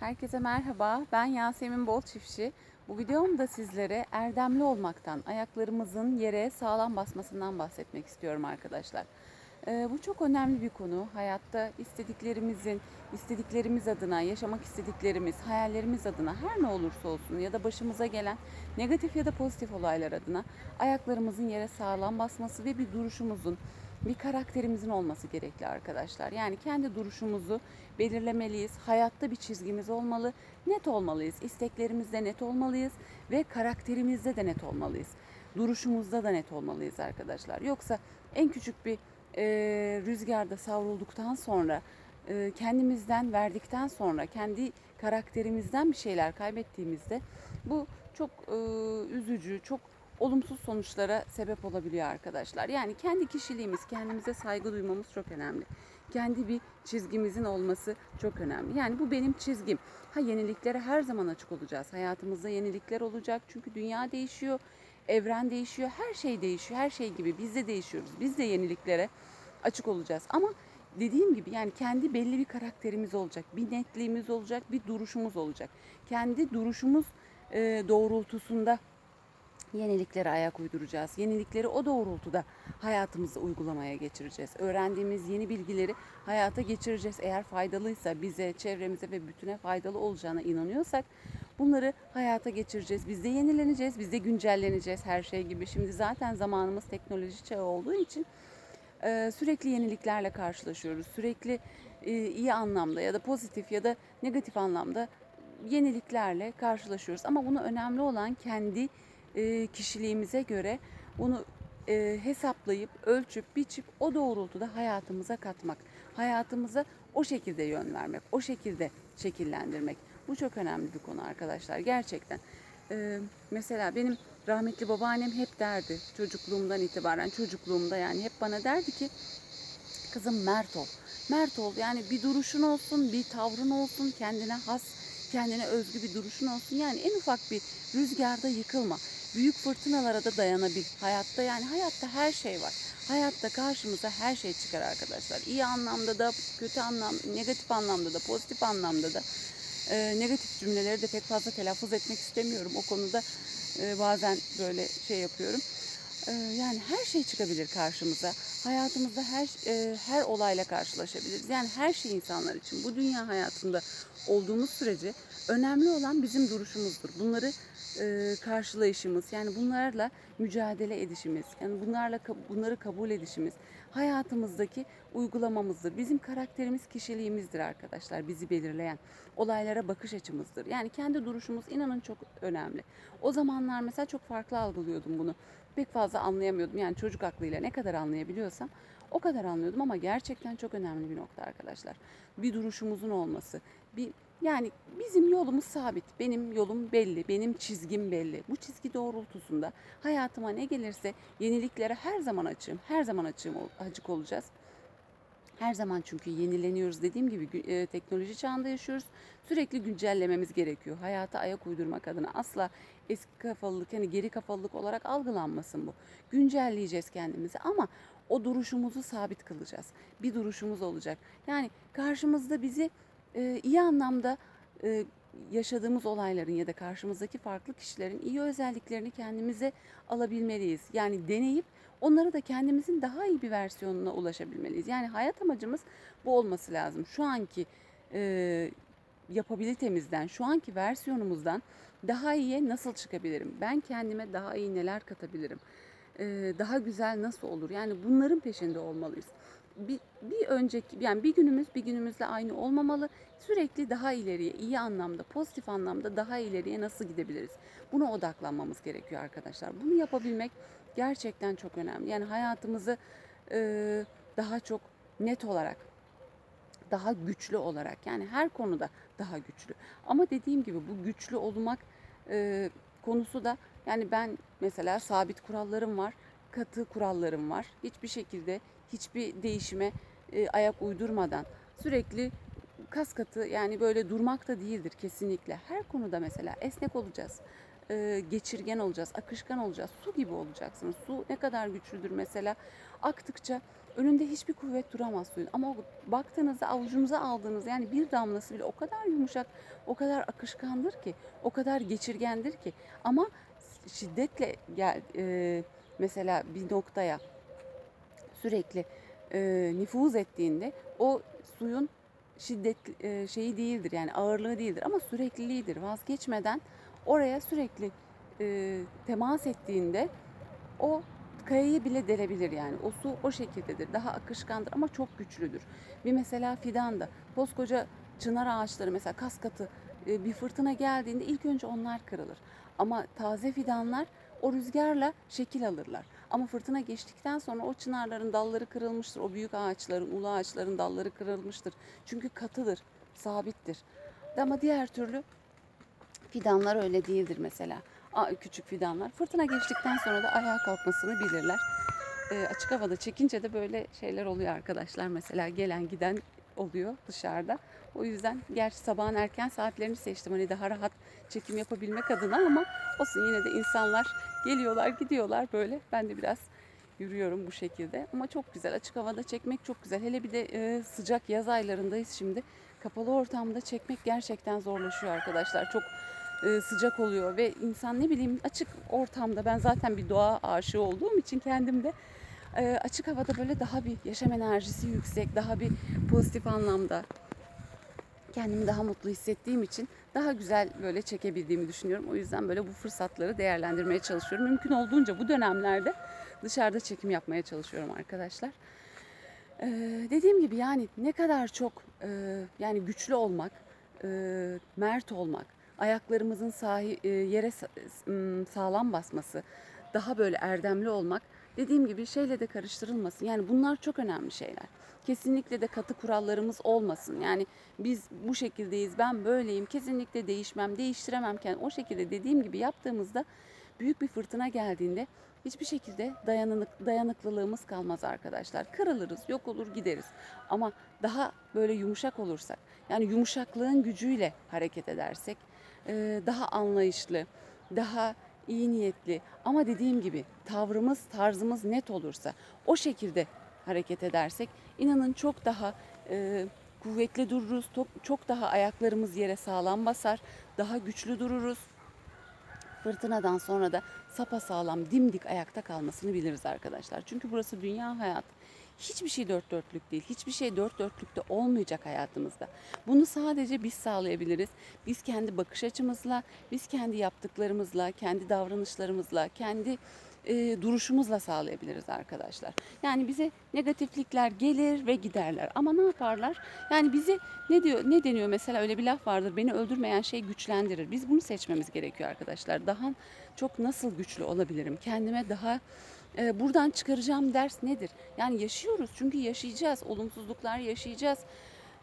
Herkese merhaba. Ben Yasemin Bol. Bu videomda sizlere erdemli olmaktan, ayaklarımızın yere sağlam basmasından bahsetmek istiyorum arkadaşlar. Ee, bu çok önemli bir konu. Hayatta istediklerimizin, istediklerimiz adına, yaşamak istediklerimiz, hayallerimiz adına her ne olursa olsun ya da başımıza gelen negatif ya da pozitif olaylar adına ayaklarımızın yere sağlam basması ve bir duruşumuzun, bir karakterimizin olması gerekli arkadaşlar. Yani kendi duruşumuzu belirlemeliyiz. Hayatta bir çizgimiz olmalı. Net olmalıyız. İsteklerimizde net olmalıyız ve karakterimizde de net olmalıyız. Duruşumuzda da net olmalıyız arkadaşlar. Yoksa en küçük bir e, rüzgarda savrulduktan sonra e, kendimizden verdikten sonra kendi karakterimizden bir şeyler kaybettiğimizde bu çok e, üzücü, çok olumsuz sonuçlara sebep olabiliyor arkadaşlar. Yani kendi kişiliğimiz, kendimize saygı duymamız çok önemli. Kendi bir çizgimizin olması çok önemli. Yani bu benim çizgim. Ha yeniliklere her zaman açık olacağız. Hayatımızda yenilikler olacak. Çünkü dünya değişiyor, evren değişiyor, her şey değişiyor. Her şey gibi biz de değişiyoruz. Biz de yeniliklere açık olacağız. Ama dediğim gibi yani kendi belli bir karakterimiz olacak. Bir netliğimiz olacak, bir duruşumuz olacak. Kendi duruşumuz doğrultusunda yeniliklere ayak uyduracağız. Yenilikleri o doğrultuda hayatımızda uygulamaya geçireceğiz. Öğrendiğimiz yeni bilgileri hayata geçireceğiz. Eğer faydalıysa bize, çevremize ve bütüne faydalı olacağına inanıyorsak bunları hayata geçireceğiz. Biz de yenileneceğiz, biz de güncelleneceğiz her şey gibi. Şimdi zaten zamanımız teknoloji çağı olduğu için e, sürekli yeniliklerle karşılaşıyoruz. Sürekli e, iyi anlamda ya da pozitif ya da negatif anlamda yeniliklerle karşılaşıyoruz. Ama bunu önemli olan kendi kişiliğimize göre bunu e, hesaplayıp, ölçüp, biçip o doğrultuda hayatımıza katmak. Hayatımıza o şekilde yön vermek, o şekilde şekillendirmek. Bu çok önemli bir konu arkadaşlar gerçekten. E, mesela benim rahmetli babaannem hep derdi çocukluğumdan itibaren, çocukluğumda yani hep bana derdi ki kızım mert ol. Mert ol yani bir duruşun olsun, bir tavrın olsun, kendine has, kendine özgü bir duruşun olsun. Yani en ufak bir rüzgarda yıkılma. Büyük fırtınalara da dayanabil. Hayatta yani hayatta her şey var. Hayatta karşımıza her şey çıkar arkadaşlar. İyi anlamda da, kötü anlam, negatif anlamda da, pozitif anlamda da. Ee, negatif cümleleri de pek fazla telaffuz etmek istemiyorum. O konuda e, bazen böyle şey yapıyorum. Ee, yani her şey çıkabilir karşımıza. Hayatımızda her e, her olayla karşılaşabiliriz. Yani her şey insanlar için. Bu dünya hayatında olduğumuz sürece önemli olan bizim duruşumuzdur. Bunları e, karşılayışımız, yani bunlarla mücadele edişimiz, yani bunlarla bunları kabul edişimiz hayatımızdaki uygulamamızdır. Bizim karakterimiz, kişiliğimizdir arkadaşlar. Bizi belirleyen olaylara bakış açımızdır. Yani kendi duruşumuz inanın çok önemli. O zamanlar mesela çok farklı algılıyordum bunu. Pek fazla anlayamıyordum. Yani çocuk aklıyla ne kadar anlayabiliyorsam o kadar anlıyordum ama gerçekten çok önemli bir nokta arkadaşlar. Bir duruşumuzun olması, bir yani bizim yolumuz sabit. Benim yolum belli, benim çizgim belli. Bu çizgi doğrultusunda hayatıma ne gelirse yeniliklere her zaman açığım. Her zaman açığım, açık olacağız. Her zaman çünkü yenileniyoruz dediğim gibi e, teknoloji çağında yaşıyoruz. Sürekli güncellememiz gerekiyor. Hayata ayak uydurmak adına asla eski kafalılık yani geri kafalılık olarak algılanmasın bu. Güncelleyeceğiz kendimizi ama o duruşumuzu sabit kılacağız. Bir duruşumuz olacak. Yani karşımızda bizi e, iyi anlamda e, yaşadığımız olayların ya da karşımızdaki farklı kişilerin iyi özelliklerini kendimize alabilmeliyiz. Yani deneyip onları da kendimizin daha iyi bir versiyonuna ulaşabilmeliyiz. Yani hayat amacımız bu olması lazım. Şu anki e, yapabilitemizden, şu anki versiyonumuzdan daha iyiye nasıl çıkabilirim? Ben kendime daha iyi neler katabilirim? E, daha güzel nasıl olur? Yani bunların peşinde olmalıyız bir, bir önceki yani bir günümüz bir günümüzle aynı olmamalı. Sürekli daha ileriye, iyi anlamda, pozitif anlamda daha ileriye nasıl gidebiliriz? Buna odaklanmamız gerekiyor arkadaşlar. Bunu yapabilmek gerçekten çok önemli. Yani hayatımızı e, daha çok net olarak, daha güçlü olarak yani her konuda daha güçlü. Ama dediğim gibi bu güçlü olmak e, konusu da yani ben mesela sabit kurallarım var, katı kurallarım var. Hiçbir şekilde hiçbir değişime e, ayak uydurmadan sürekli kas katı yani böyle durmak da değildir kesinlikle. Her konuda mesela esnek olacağız. E, geçirgen olacağız, akışkan olacağız. Su gibi olacaksınız. Su ne kadar güçlüdür mesela aktıkça Önünde hiçbir kuvvet duramaz suyun. Ama baktığınızda avucunuza aldığınız yani bir damlası bile o kadar yumuşak, o kadar akışkandır ki, o kadar geçirgendir ki. Ama şiddetle gel e, mesela bir noktaya sürekli e, nüfuz ettiğinde o suyun şiddet e, şeyi değildir yani ağırlığı değildir ama sürekliliğidir. Vazgeçmeden oraya sürekli e, temas ettiğinde o kayayı bile delebilir yani. O su o şekildedir. Daha akışkandır ama çok güçlüdür. Bir mesela fidan da koskoca çınar ağaçları mesela kas katı e, bir fırtına geldiğinde ilk önce onlar kırılır. Ama taze fidanlar o rüzgarla şekil alırlar. Ama fırtına geçtikten sonra o çınarların dalları kırılmıştır. O büyük ağaçların, ulu ağaçların dalları kırılmıştır. Çünkü katıdır, sabittir. Ama diğer türlü fidanlar öyle değildir mesela. Aa, Küçük fidanlar. Fırtına geçtikten sonra da ayağa kalkmasını bilirler. Ee, açık havada çekince de böyle şeyler oluyor arkadaşlar. Mesela gelen giden oluyor dışarıda. O yüzden gerçi sabahın erken saatlerini seçtim. Hani daha rahat çekim yapabilmek adına ama olsun yine de insanlar geliyorlar gidiyorlar böyle. Ben de biraz yürüyorum bu şekilde. Ama çok güzel açık havada çekmek çok güzel. Hele bir de e, sıcak yaz aylarındayız şimdi. Kapalı ortamda çekmek gerçekten zorlaşıyor arkadaşlar. Çok e, sıcak oluyor ve insan ne bileyim açık ortamda ben zaten bir doğa aşığı olduğum için kendimde e, açık havada böyle daha bir yaşam enerjisi yüksek, daha bir pozitif anlamda kendimi daha mutlu hissettiğim için daha güzel böyle çekebildiğimi düşünüyorum. O yüzden böyle bu fırsatları değerlendirmeye çalışıyorum. Mümkün olduğunca bu dönemlerde dışarıda çekim yapmaya çalışıyorum arkadaşlar. Ee, dediğim gibi yani ne kadar çok e, yani güçlü olmak, e, mert olmak, ayaklarımızın sahi, e, yere sağlam basması, daha böyle erdemli olmak dediğim gibi şeyle de karıştırılmasın. Yani bunlar çok önemli şeyler. Kesinlikle de katı kurallarımız olmasın. Yani biz bu şekildeyiz, ben böyleyim, kesinlikle değişmem, değiştiremem. Yani o şekilde dediğim gibi yaptığımızda büyük bir fırtına geldiğinde hiçbir şekilde dayanık, dayanıklılığımız kalmaz arkadaşlar. Kırılırız, yok olur gideriz. Ama daha böyle yumuşak olursak, yani yumuşaklığın gücüyle hareket edersek, daha anlayışlı, daha iyi niyetli ama dediğim gibi tavrımız, tarzımız net olursa, o şekilde hareket edersek inanın çok daha e, kuvvetli dururuz, çok, daha ayaklarımız yere sağlam basar, daha güçlü dururuz. Fırtınadan sonra da sapasağlam dimdik ayakta kalmasını biliriz arkadaşlar. Çünkü burası dünya hayat. Hiçbir şey dört dörtlük değil. Hiçbir şey dört dörtlükte olmayacak hayatımızda. Bunu sadece biz sağlayabiliriz. Biz kendi bakış açımızla, biz kendi yaptıklarımızla, kendi davranışlarımızla, kendi e, duruşumuzla sağlayabiliriz arkadaşlar. Yani bize negatiflikler gelir ve giderler. Ama ne yaparlar? Yani bizi ne diyor ne deniyor mesela öyle bir laf vardır. Beni öldürmeyen şey güçlendirir. Biz bunu seçmemiz gerekiyor arkadaşlar. Daha çok nasıl güçlü olabilirim? Kendime daha e, buradan çıkaracağım ders nedir? Yani yaşıyoruz çünkü yaşayacağız. Olumsuzluklar yaşayacağız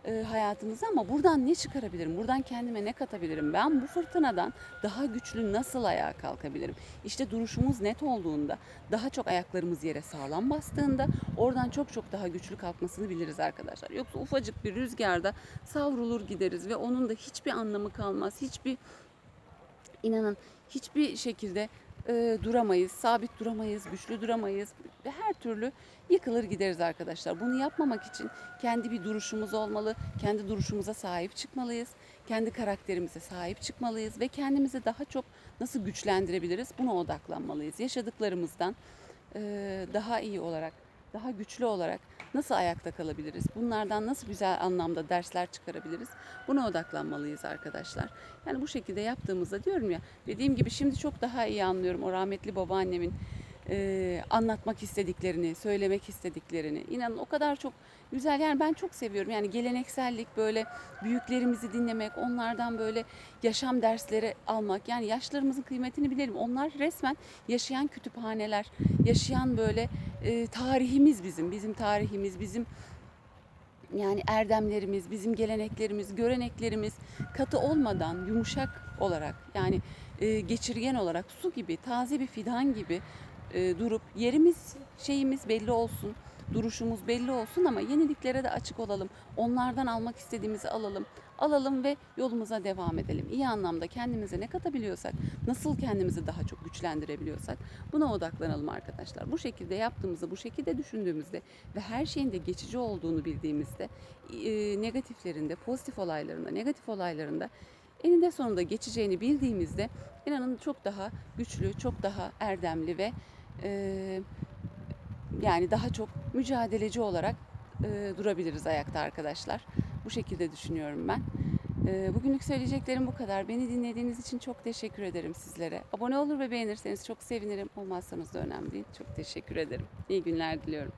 e, hayatımıza ama buradan ne çıkarabilirim? Buradan kendime ne katabilirim? Ben bu fırtınadan daha güçlü nasıl ayağa kalkabilirim? İşte duruşumuz net olduğunda, daha çok ayaklarımız yere sağlam bastığında oradan çok çok daha güçlü kalkmasını biliriz arkadaşlar. Yoksa ufacık bir rüzgarda savrulur gideriz ve onun da hiçbir anlamı kalmaz. Hiçbir inanın hiçbir şekilde e, duramayız, sabit duramayız, güçlü duramayız her türlü yıkılır gideriz arkadaşlar. Bunu yapmamak için kendi bir duruşumuz olmalı, kendi duruşumuza sahip çıkmalıyız, kendi karakterimize sahip çıkmalıyız ve kendimizi daha çok nasıl güçlendirebiliriz buna odaklanmalıyız. Yaşadıklarımızdan e, daha iyi olarak, daha güçlü olarak nasıl ayakta kalabiliriz? Bunlardan nasıl güzel anlamda dersler çıkarabiliriz? Buna odaklanmalıyız arkadaşlar. Yani bu şekilde yaptığımızda diyorum ya dediğim gibi şimdi çok daha iyi anlıyorum o rahmetli babaannemin e, anlatmak istediklerini, söylemek istediklerini. İnanın o kadar çok güzel yani ben çok seviyorum. Yani geleneksellik böyle büyüklerimizi dinlemek, onlardan böyle yaşam dersleri almak. Yani yaşlarımızın kıymetini bilelim. Onlar resmen yaşayan kütüphaneler, yaşayan böyle e, tarihimiz bizim, bizim tarihimiz, bizim yani erdemlerimiz, bizim geleneklerimiz, göreneklerimiz katı olmadan yumuşak olarak yani e, geçirgen olarak su gibi, taze bir fidan gibi e, durup yerimiz, şeyimiz belli olsun. Duruşumuz belli olsun ama yeniliklere de açık olalım. Onlardan almak istediğimizi alalım. Alalım ve yolumuza devam edelim. İyi anlamda kendimize ne katabiliyorsak, nasıl kendimizi daha çok güçlendirebiliyorsak buna odaklanalım arkadaşlar. Bu şekilde yaptığımızda, bu şekilde düşündüğümüzde ve her şeyin de geçici olduğunu bildiğimizde e, negatiflerinde, pozitif olaylarında, negatif olaylarında eninde sonunda geçeceğini bildiğimizde inanın çok daha güçlü, çok daha erdemli ve e, yani daha çok mücadeleci olarak e, durabiliriz ayakta arkadaşlar. Bu şekilde düşünüyorum ben. E, bugünlük söyleyeceklerim bu kadar. Beni dinlediğiniz için çok teşekkür ederim sizlere. Abone olur ve beğenirseniz çok sevinirim. Olmazsanız da önemli değil. Çok teşekkür ederim. İyi günler diliyorum.